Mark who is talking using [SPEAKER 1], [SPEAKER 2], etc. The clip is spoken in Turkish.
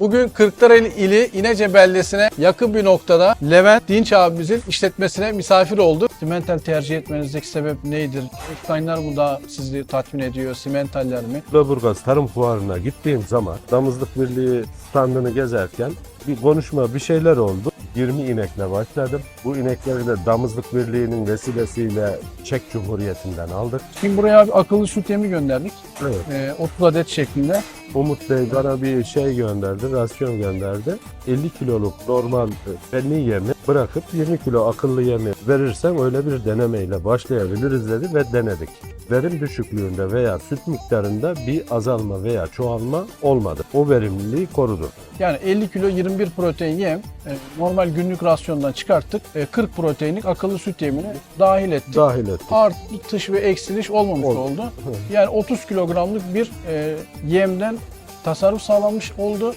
[SPEAKER 1] Bugün Kırklareli ili İnece beldesine yakın bir noktada Levent Dinç abimizin işletmesine misafir olduk. Simental tercih etmenizdeki sebep nedir? Eksteinler mı daha sizi tatmin ediyor, simentaller mi?
[SPEAKER 2] Lüleburgaz Tarım Fuarı'na gittiğim zaman Damızlık Birliği standını gezerken bir konuşma bir şeyler oldu. 20 inekle başladım. Bu inekleri de Damızlık Birliği'nin vesilesiyle Çek Cumhuriyeti'nden aldık.
[SPEAKER 1] Şimdi buraya bir akıllı süt yemi gönderdik.
[SPEAKER 2] Evet.
[SPEAKER 1] Ee, 30 adet şeklinde.
[SPEAKER 2] Umut Bey bana bir şey gönderdi, rasyon gönderdi. 50 kiloluk normal fenli yemi bırakıp 20 kilo akıllı yemi verirsem öyle bir denemeyle başlayabiliriz dedi ve denedik. Verim düşüklüğünde veya süt miktarında bir azalma veya çoğalma olmadı. O verimliliği korudu.
[SPEAKER 1] Yani 50 kilo 21 protein yem e, normal günlük rasyondan çıkarttık. E, 40 proteinlik akıllı süt yemini dahil ettik.
[SPEAKER 2] Dahil ettik.
[SPEAKER 1] Artış ve eksiliş olmamış
[SPEAKER 2] Ol-
[SPEAKER 1] oldu. Yani 30 kilogramlık bir e, yemden tasarruf sağlanmış oldu.